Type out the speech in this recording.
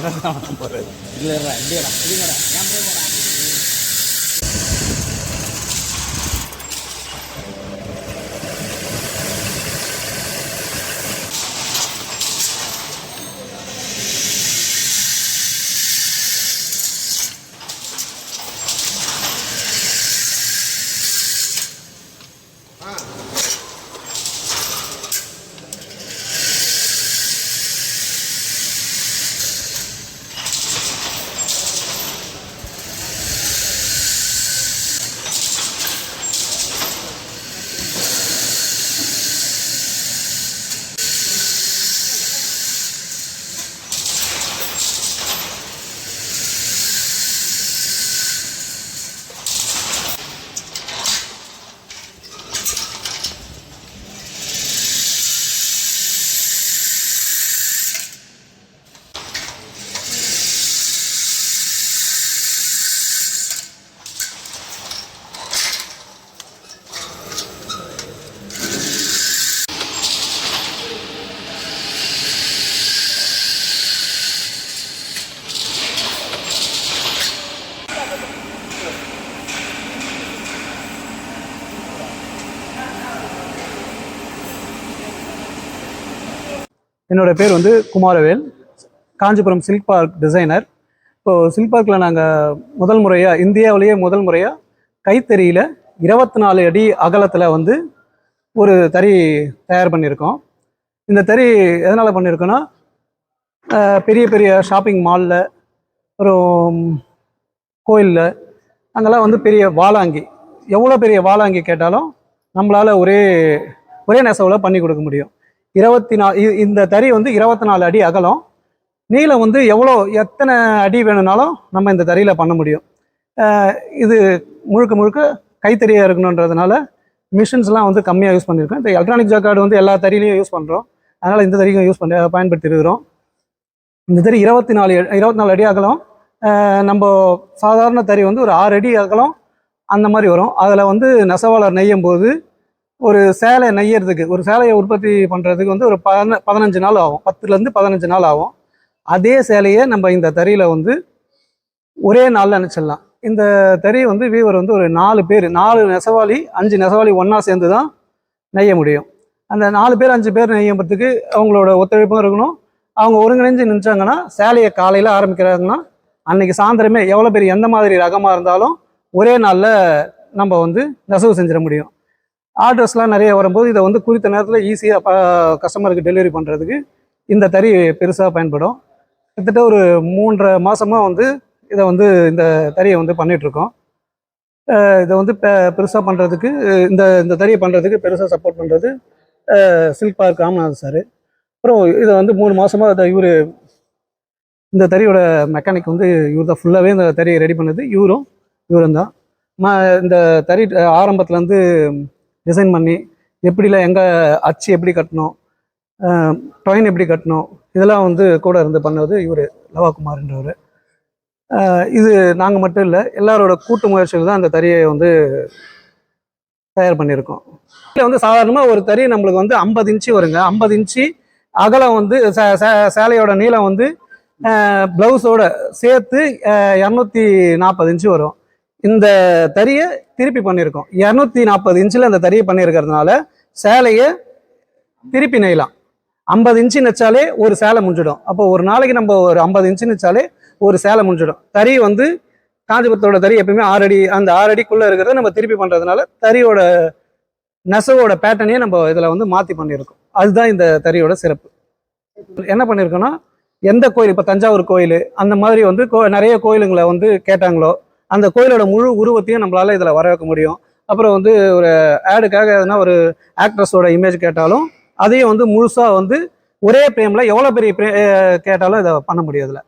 அதான் தான் போகிறது இல்லைடா இல்லையடா இல்லைங்கடா ஏன் போடா என்னோட பேர் வந்து Kumaravel. Kanchipuram silk park designer இப்போது சில்க் பார்க்கில் நாங்கள் முதல் முறையாக இந்தியாவிலேயே முதல் முறையாக கைத்தறியில் இருபத்தி நாலு அடி அகலத்தில் வந்து ஒரு தறி தயார் பண்ணியிருக்கோம். இந்த தறி எதனால் பண்ணியிருக்கோன்னா பெரிய பெரிய ஷாப்பிங் மாலில் அப்புறம் கோயிலில் அங்கெல்லாம் வந்து பெரிய வாளாங்கி எவ்வளோ பெரிய வாளாங்கி கேட்டாலும் நம்மளால் ஒரே ஒரே நெசவில் பண்ணி கொடுக்க முடியும். இருபத்தி நா இ- இந்த தறி வந்து இருபத்தி நாலு அடி அகலம். நீளம் வந்து எவ்வளோ எத்தனை அடி வேணும்னாலும் நம்ம இந்த தறியில் பண்ண முடியும். இது முழுக்க முழுக்க கைத்தறியாக இருக்கணுன்றதுனால மிஷின்ஸ்லாம் வந்து கம்மியாக யூஸ் பண்ணியிருக்கோம் இந்த எலக்ட்ரானிக் ஜாக்கார்டு வந்து எல்லா தறியிலையும் யூஸ் பண்ணுறோம் அதனால் இந்த தறிக்கும் யூஸ் பண்ண பயன்படுத்தி இருக்கிறோம் இந்த தறி இருபத்தி நாலு இருபத்தி நாலு அடி அகலம். நம்ம சாதாரண தறி வந்து ஒரு ஆறு அடி அகலம் அந்த மாதிரி வரும். அதில் வந்து நெசவாளர் நெய்யும் போது ஒரு சேலை நெய்யறதுக்கு ஒரு சேலையை உற்பத்தி பண்ணுறதுக்கு வந்து ஒரு பதின பதினஞ்சு நாள் ஆகும். பத்துலேருந்து பதினஞ்சு நாள் ஆகும். அதே சேலையை நம்ம இந்த தறியில் வந்து ஒரே நாளில் நினச்சிடலாம் இந்த தறி வந்து வீவர் வந்து ஒரு நாலு பேர் நாலு நெசவாளி அஞ்சு நெசவாளி ஒன்றா சேர்ந்து தான் நெய்ய முடியும். அந்த நாலு பேர் அஞ்சு பேர் நெய்யறதுக்கு அவங்களோட ஒத்துழைப்பும் இருக்கணும். அவங்க ஒருங்கிணைஞ்சு நினச்சாங்கன்னா சேலையை காலையில் ஆரம்பிக்கிறாங்கன்னா அன்னைக்கு சாயந்தரமே எவ்வளோ பெரிய எந்த மாதிரி ரகமாக இருந்தாலும் ஒரே நாளில் நம்ம வந்து நெசவு செஞ்சிட முடியும். ஆர்டர்ஸ்லாம் நிறைய வரும்போது இதை வந்து குறித்த நேரத்தில் ஈஸியாக கஸ்டமருக்கு டெலிவரி பண்ணுறதுக்கு இந்த தறி பெருசாக பயன்படும். கிட்டத்தட்ட ஒரு மூன்றரை மாதமாக வந்து இதை வந்து இந்த தறியை வந்து பண்ணிகிட்ருக்கோம் இதை வந்து பெ பெருசாக பண்ணுறதுக்கு இந்த இந்த தறியை பண்ணுறதுக்கு பெருசாக சப்போர்ட் பண்ணுறது சில்க் பார்க் ராமநாதன் சார் அப்புறம் இதை வந்து மூணு மாதமாக அதை இவர் இந்த தறியோட மெக்கானிக் வந்து இவர் தான் ஃபுல்லாகவே இந்த தறியை ரெடி பண்ணது. இவரும் இவரும் தான் ம இந்த தறி ஆரம்பத்துலேருந்து டிசைன் பண்ணி எப்படிலாம் எங்கே அச்சு எப்படி கட்டணும் டொயின் எப்படி கட்டணும் இதெல்லாம் வந்து கூட இருந்து பண்ணது இவர் லவாகுமார்ன்றவர். இது நாங்கள் மட்டும் இல்லை எல்லாரோட கூட்டு முயற்சியில் தான் அந்த தறியை வந்து தயார் பண்ணியிருக்கோம். இதில் வந்து சாதாரணமாக ஒரு தறி நம்மளுக்கு வந்து ஐம்பது இன்ச்சு வருங்க. ஐம்பது இன்ச்சு அகலம் வந்து சேலையோட நீளம் வந்து ப்ளவுஸோட சேர்த்து இரநூத்தி நாற்பது இன்ச்சு வரும். இந்த தறியை திருப்பி பண்ணியிருக்கோம். இரநூத்தி நாற்பது இன்ச்சில் அந்த தறியை பண்ணியிருக்கிறதுனால சேலையை திருப்பி நெய்யலாம். ஐம்பது இன்ச்சு நெச்சாலே ஒரு சேலை முடிஞ்சிடும். அப்போ ஒரு நாளைக்கு நம்ம ஒரு ஐம்பது இன்ச்சு நெச்சாலே ஒரு சேலை முடிஞ்சிடும். தறி வந்து காஞ்சிபுரத்தோட தறி எப்பயுமே ஆறு அடி அந்த ஆறு அடிக்குள்ளே இருக்கிறத நம்ம திருப்பி பண்ணுறதுனால தறியோட நெசவோட பேட்டர்னையே நம்ம இதில் வந்து மாற்றி பண்ணியிருக்கோம். அதுதான் இந்த தறியோட சிறப்பு. என்ன பண்ணியிருக்கோன்னா எந்த கோயில் இப்போ தஞ்சாவூர் கோயில் அந்த மாதிரி வந்து கோ நிறைய கோயிலுங்களை வந்து கேட்டாங்களோ அந்த கோயிலோட முழு உருவத்தையும் நம்மளால இதில் வர வைக்க முடியும். அப்புறம் வந்து ஒரு ஆடுக்காக எதுனா ஒரு ஆக்ட்ரஸோட இமேஜ் கேட்டாலும் அதையும் வந்து முழுசாக வந்து ஒரே ஃப்ரேமில் எவ்வளோ பெரிய ப்ரே கேட்டாலும் இதை பண்ண முடியும் இதில்